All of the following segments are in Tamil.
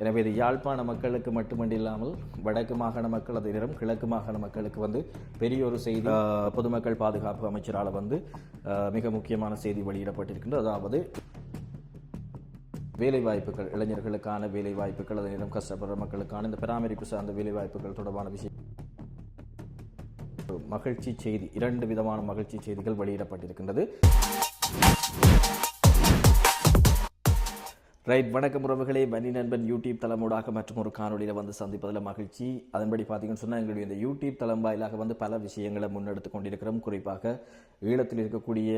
எனவே இது யாழ்ப்பாண மக்களுக்கு மட்டுமண்டில்லாமல் வடக்கு மாகாண மக்கள் அதே நேரம் கிழக்கு மாகாண மக்களுக்கு வந்து பெரிய ஒரு செய்தி பொதுமக்கள் பாதுகாப்பு அமைச்சரால் வந்து மிக முக்கியமான செய்தி வெளியிடப்பட்டிருக்கின்றது. அதாவது வேலைவாய்ப்புகள் இளைஞர்களுக்கான வேலைவாய்ப்புகள் அதே நேரம் கஷ்டப்படுற மக்களுக்கான இந்த பராமரிப்பு சார்ந்த வேலைவாய்ப்புகள் தொடர்பான விஷயம் மகிழ்ச்சி செய்தி இரண்டு விதமான மகிழ்ச்சி செய்திகள் வெளியிடப்பட்டிருக்கின்றது. ரைட் வணக்கம் உறவுகளே. பனி நண்பன் யூடியூப் தளமூடாக மற்றும் ஒரு காணொலியில் வந்து சந்திப்பதில் மகிழ்ச்சி. அதன்படி பார்த்தீங்கன்னு சொன்னால் எங்களுடைய இந்த யூடியூப் தளம் வாயிலாக வந்து பல விஷயங்களை முன்னெடுத்து கொண்டிருக்கிறோம். குறிப்பாக ஈழத்தில் இருக்கக்கூடிய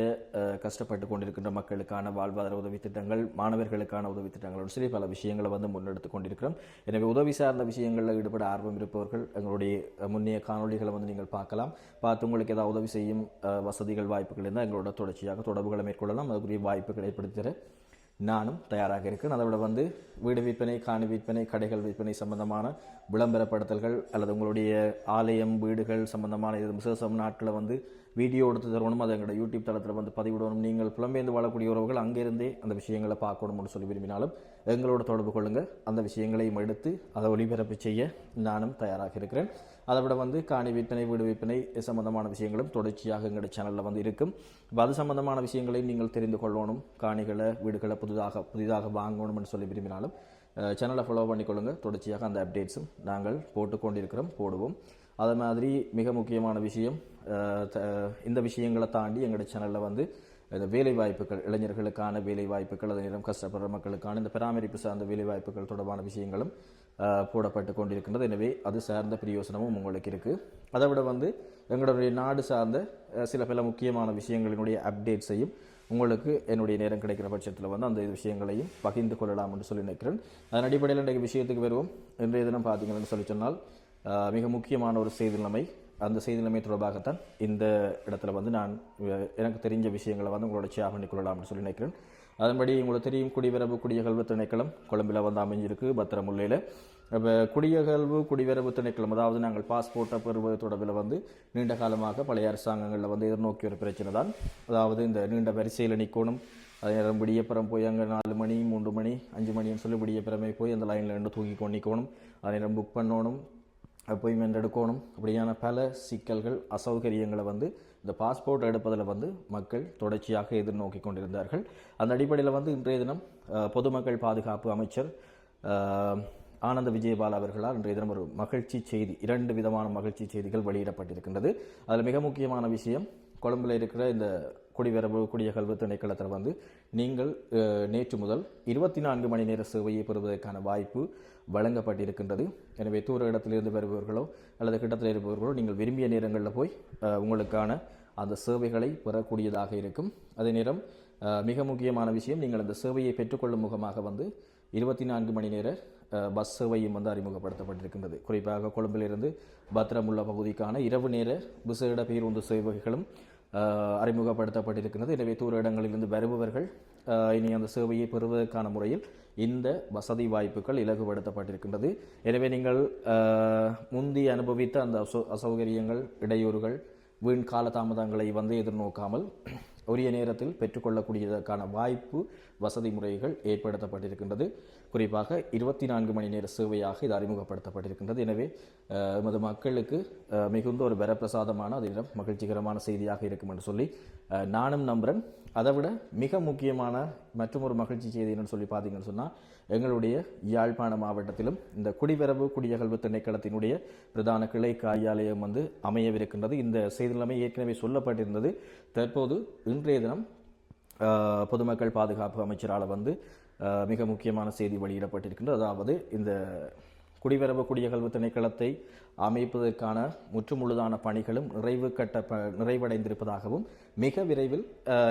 கஷ்டப்பட்டு கொண்டிருக்கின்ற மக்களுக்கான வாழ்வாதார உதவி திட்டங்கள் மாணவர்களுக்கான உதவி திட்டங்களோடு சரி பல விஷயங்களை வந்து முன்னெடுத்து கொண்டிருக்கிறோம். எனவே உதவி சார்ந்த விஷயங்களில் ஈடுபட ஆர்வம் இருப்பவர்கள் எங்களுடைய முன்னைய காணொளிகளை வந்து நீங்கள் பார்க்கலாம். பார்த்து உங்களுக்கு ஏதாவது உதவி செய்யும் வசதிகள் வாய்ப்புகள் இருந்தால் எங்களோட தொடர்ச்சியாக தொடர்புகளை மேற்கொள்ளலாம். அதுக்குரிய வாய்ப்புகளை ஏற்படுத்தி தர நானும் தயாராக இருக்கேன் அதை விட வந்து வீடு விற்பனை காணி விற்பனை கடைகள் விற்பனை சம்பந்தமான விளம்பரப்படுத்தல்கள் அல்லது உங்களுடைய ஆலயம் வீடுகள் சம்பந்தமான இது விசேஷம் நாட்களை வந்து வீடியோ எடுத்து தரணும் அதை எங்களோட யூடியூப் தளத்தில் வந்து பதிவிடணும். நீங்கள் புலம்பெயர்ந்து வாழக்கூடிய உறவுகள் அங்கேருந்தே அந்த விஷயங்களை பார்க்கணும்னு சொல்லி விரும்பினாலும் எங்களோட தொடர்பு கொள்ளுங்கள் அந்த விஷயங்களையும் எடுத்து அதை ஒளிபரப்பு செய்ய நானும் தயாராக இருக்கிறேன். அதை விட வந்து காணி விற்பனை வீடு விற்பனை சம்பந்தமான விஷயங்களும் தொடர்ச்சியாக எங்களுடைய சேனலில் வந்து இருக்கும். இப்போ அது சம்பந்தமான விஷயங்களையும் நீங்கள் தெரிந்து கொள்ளணும். காணிகளை வீடுகளை புதிதாக புதிதாக வாங்கணும்னு சொல்லி விரும்பினாலும் சேனலை ஃபாலோ பண்ணிக்கொள்ளுங்கள் தொடர்ச்சியாக அந்த அப்டேட்ஸும் நாங்கள் போட்டுக்கொண்டிருக்கிறோம் போடுவோம். அது மாதிரி மிக முக்கியமான விஷயம் இந்த விஷயங்களை தாண்டி எங்களுடைய சேனலில் வந்து இந்த வேலைவாய்ப்புகள் இளைஞர்களுக்கான வேலைவாய்ப்புகள் அதே நேரம் கஷ்டப்படுற மக்களுக்கான இந்த பராமரிப்பு சார்ந்த வேலைவாய்ப்புகள் தொடர்பான விஷயங்களும் போடப்பட்டு கொண்டிருக்கின்றது. எனவே அது சார்ந்த பிரயோசனமும் உங்களுக்கு இருக்குது அதை விட வந்து எங்களுடைய நாடு சார்ந்த சில பல முக்கியமான விஷயங்களினுடைய அப்டேட்ஸையும் உங்களுக்கு என்னுடைய நேரம் கிடைக்கிற பட்சத்தில் வந்து அந்த விஷயங்களையும் பகிர்ந்து கொள்ளலாம் என்று சொல்லி நினைக்கிறேன். அதன் அடிப்படையில் இன்றைக்கு விஷயத்துக்கு வருவோம். இன்றைய தினம் பார்த்தீங்கன்னு சொல்லி சொன்னால் மிக முக்கியமான ஒரு செய்தி நிலைமை அந்த செய்தி நிலைமை தொடர்பாகத்தான் இந்த இடத்துல வந்து நான் எனக்கு தெரிஞ்ச விஷயங்களை வந்து உங்களோட ஷேர் பண்ணிக்கொள்ளலாம்னு சொல்லி நினைக்கிறேன். அதன்படி உங்களுக்கு தெரியும் குடிவரவு குடியகல்வு திணைக்களம் கொழும்பில் வந்து அமைஞ்சிருக்கு பத்திரமுல்லையில். இப்போ குடியகல்வு குடிவரவு திணைக்களம் அதாவது நாங்கள் பாஸ்போர்ட்டை பெறுவது தொடர்பில் வந்து நீண்ட காலமாக பழைய அரசாங்கங்களில் வந்து எதிர்நோக்கிய ஒரு பிரச்சனை தான். அதாவது இந்த நீண்ட வரிசையில் நிற்கணும் அதே நேரம் விடியப்புறம் போய் அங்கே நாலு மணி மூன்று மணி அஞ்சு மணின்னு சொல்லி விடியப்புறமே போய் அந்த லைனில் நின்று தூக்கி கொண்டிக்கணும் அதே நேரம் புக் பண்ணணும். அப்பாயின்மெண்ட் எடுக்கணும். அப்படியான பல சிக்கல்கள் அசௌகரியங்களை வந்து இந்த பாஸ்போர்ட் எடுப்பதில் வந்து மக்கள் தொடர்ச்சியாக எதிர்நோக்கி கொண்டிருந்தார்கள். அந்த அடிப்படையில் வந்து இன்றைய தினம் பொதுமக்கள் பாதுகாப்பு அமைச்சர் ஆனந்த விஜயபால் அவர்களால் இன்றைய தினம் ஒரு மகிழ்ச்சி செய்தி இரண்டு விதமான மகிழ்ச்சி செய்திகள் வெளியிடப்பட்டிருக்கின்றது. அதில் மிக முக்கியமான விஷயம் கொழும்பில் இருக்கிற இந்த குடிவரவு குடியகல்வு திணைக்களத்தில் வந்து நீங்கள் நேற்று முதல் இருபத்தி நான்கு மணி நேர சேவையை பெறுவதற்கான வாய்ப்பு வழங்கப்பட்டிருக்கின்றது. எனவே தூர இடத்திலிருந்து வருபவர்களோ அல்லது கிட்டத்தில் இருப்பவர்களோ நீங்கள் விரும்பிய நேரங்களில் போய் உங்களுக்கான அந்த சேவைகளை பெறக்கூடியதாக இருக்கும். அதே நேரம் மிக முக்கியமான விஷயம் நீங்கள் அந்த சேவையை பெற்றுக்கொள்ளும் முகமாக வந்து இருபத்தி நான்கு மணி நேர பஸ் சேவையும் வந்து அறிமுகப்படுத்தப்பட்டிருக்கின்றது. குறிப்பாக கொழும்பிலிருந்து பத்திரமுள்ள பகுதிக்கான இரவு நேர விசேட பேருந்து சேவைகளும் அறிமுகப்படுத்தப்பட்டிருக்கிறது. எனவே தூர இடங்களிலிருந்து வருபவர்கள் இனி அந்த சேவையை பெறுவதற்கான முறையில் இந்த வசதி வாய்ப்புகள் இலகுபடுத்தப்பட்டிருக்கின்றது. எனவே நீங்கள் முந்தி அனுபவித்த அந்த அசௌ- அசௌகரியங்கள் இடையூறுகள் வீண் காலதாமதங்களை வந்து எதிர்நோக்காமல் உரிய நேரத்தில் பெற்றுக்கொள்ளக்கூடியதற்கான வாய்ப்பு வசதி முறைகள் ஏற்படுத்தப்பட்டிருக்கின்றது. குறிப்பாக இருபத்தி நான்கு மணி நேர சேவையாக இது அறிமுகப்படுத்தப்பட்டிருக்கின்றது. எனவே எமது மக்களுக்கு மிகுந்த ஒரு வரப்பிரசாதமான அதனிடம் மகிழ்ச்சிகரமான செய்தியாக இருக்கும் என்று சொல்லி நானும் நம்புகிறேன் அதை விட மிக முக்கியமான மற்றும் ஒரு மகிழ்ச்சி செய்தி என்னன்னு சொல்லி பார்த்தீங்கன்னு சொன்னால் எங்களுடைய யாழ்ப்பாண மாவட்டத்திலும் இந்த குடிவரவு குடியகல்வு திணைக்களத்தினுடைய பிரதான கிளை காரியாலயம் வந்து அமையவிருக்கின்றது. இந்த செய்தி நிலைமை ஏற்கனவே சொல்லப்பட்டிருந்தது. தற்போது இன்றைய தினம் பொதுமக்கள் பாதுகாப்பு அமைச்சரால் வந்து மிக முக்கியமான செய்தி வெளியிடப்பட்டிருக்கின்றது. அதாவது இந்த குடிவரவு குடியகல்வு திணைக்களத்தை அமைப்பதற்கான முற்றுமுழுதான பணிகளும் நிறைவு கட்ட ப நிறைவடைந்திருப்பதாகவும் மிக விரைவில்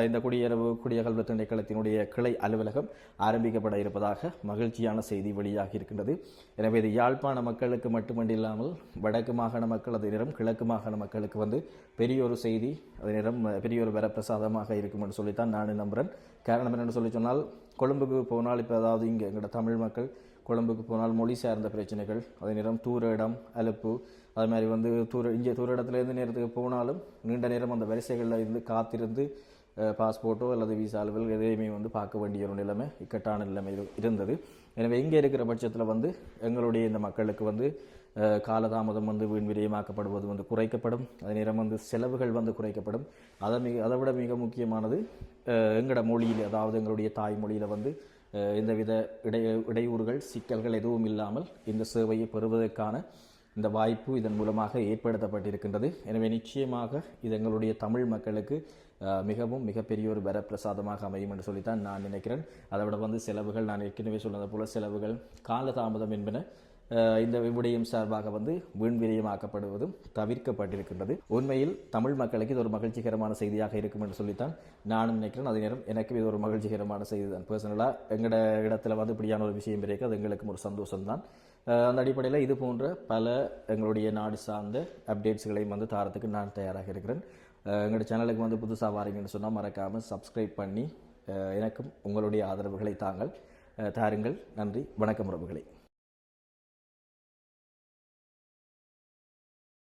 இந்த குடியரவு குடியகல்வு திணைக்களத்தினுடைய கிளை அலுவலகம் ஆரம்பிக்கப்பட இருப்பதாக மகிழ்ச்சியான செய்தி வெளியாகி இருக்கின்றது. எனவே இது யாழ்ப்பாண மக்களுக்கு மட்டுமண்டில்லாமல் வடக்கு மாகாண மக்கள் அதே நேரம் கிழக்கு மாகாண மக்களுக்கு வந்து பெரிய ஒரு செய்தி அதே நேரம் பெரிய ஒரு வரப்பிரசாதமாக இருக்கும் என்று சொல்லித்தான் நான் நம்புகிறேன் காரணம் என்னென்னு சொல்லி சொன்னால் கொழும்புக்கு போனால் இப்போ அதாவது இங்கே எங்களோட தமிழ் மக்கள் கொழம்புக்கு போனால் மொழி சார்ந்த பிரச்சனைகள் அதே நேரம் தூர இடம் அலுப்பு அது மாதிரி வந்து தூர இங்கே தூர இடத்துலேருந்து நேரத்துக்கு போனாலும் நீண்ட நேரம் அந்த வரிசைகளில் இருந்து காத்திருந்து பாஸ்போர்ட்டோ அல்லது விசா அளவில் எதையுமே வந்து பார்க்க வேண்டிய ஒரு நிலைமை இக்கட்டான நிலைமை இருந்தது. எனவே இங்கே இருக்கிற பட்சத்தில் வந்து எங்களுடைய இந்த மக்களுக்கு வந்து காலதாமதம் வந்து வீண் விரயமாக்கப்படுவது வந்து குறைக்கப்படும். அதே நேரம் வந்து செலவுகள் வந்து குறைக்கப்படும். அதை மிக அதை விட மிக முக்கியமானது எங்களோட மொழியில் அதாவது எங்களுடைய தாய்மொழியில் வந்து எந்தவித இடை இடையூறுகள் சிக்கல்கள் எதுவும் இல்லாமல் இந்த சேவையை பெறுவதற்கான இந்த வாய்ப்பு இதன் மூலமாக ஏற்படுத்தப்பட்டிருக்கின்றது. எனவே நிச்சயமாக இது எங்களுடைய தமிழ் மக்களுக்கு மிகவும் மிகப்பெரிய ஒரு வரப்பிரசாதமாக அமையும் என்று சொல்லித்தான் நான் நினைக்கிறேன். அதை விட வந்து செலவுகள் நான் ஏற்கனவே சொன்னது போல செலவுகள் காலதாமதம் என்பன இந்த விடயம் சார்பாக வந்து வீண் விரயமாக்கப்படுவதும் தவிர்க்கப்பட்டிருக்கின்றது. உண்மையில் தமிழ் மக்களுக்கு இது ஒரு மகிழ்ச்சிகரமான செய்தியாக இருக்கும் என்று சொல்லித்தான் நானும் நினைக்கிறேன். அதே நேரம் எனக்கும் இது ஒரு மகிழ்ச்சிகரமான செய்தி தான் பர்சனலாக எங்களோட இடத்துல வந்து இப்படியான ஒரு விஷயம் இருக்குது அது எங்களுக்கும் ஒரு சந்தோஷம்தான். அந்த அடிப்படையில் இது போன்ற பல எங்களுடைய நாடு சார்ந்த அப்டேட்ஸ்களையும் வந்து தாரத்துக்கு நான் தயாராக இருக்கிறேன். எங்களோட சேனலுக்கு வந்து புதுசாக வாரீங்கன்னு சொன்னால் மறக்காமல் சப்ஸ்கிரைப் பண்ணி எனக்கும் உங்களுடைய ஆதரவுகளை தாங்கள் தாருங்கள். நன்றி. வணக்கம் உறவுகளை.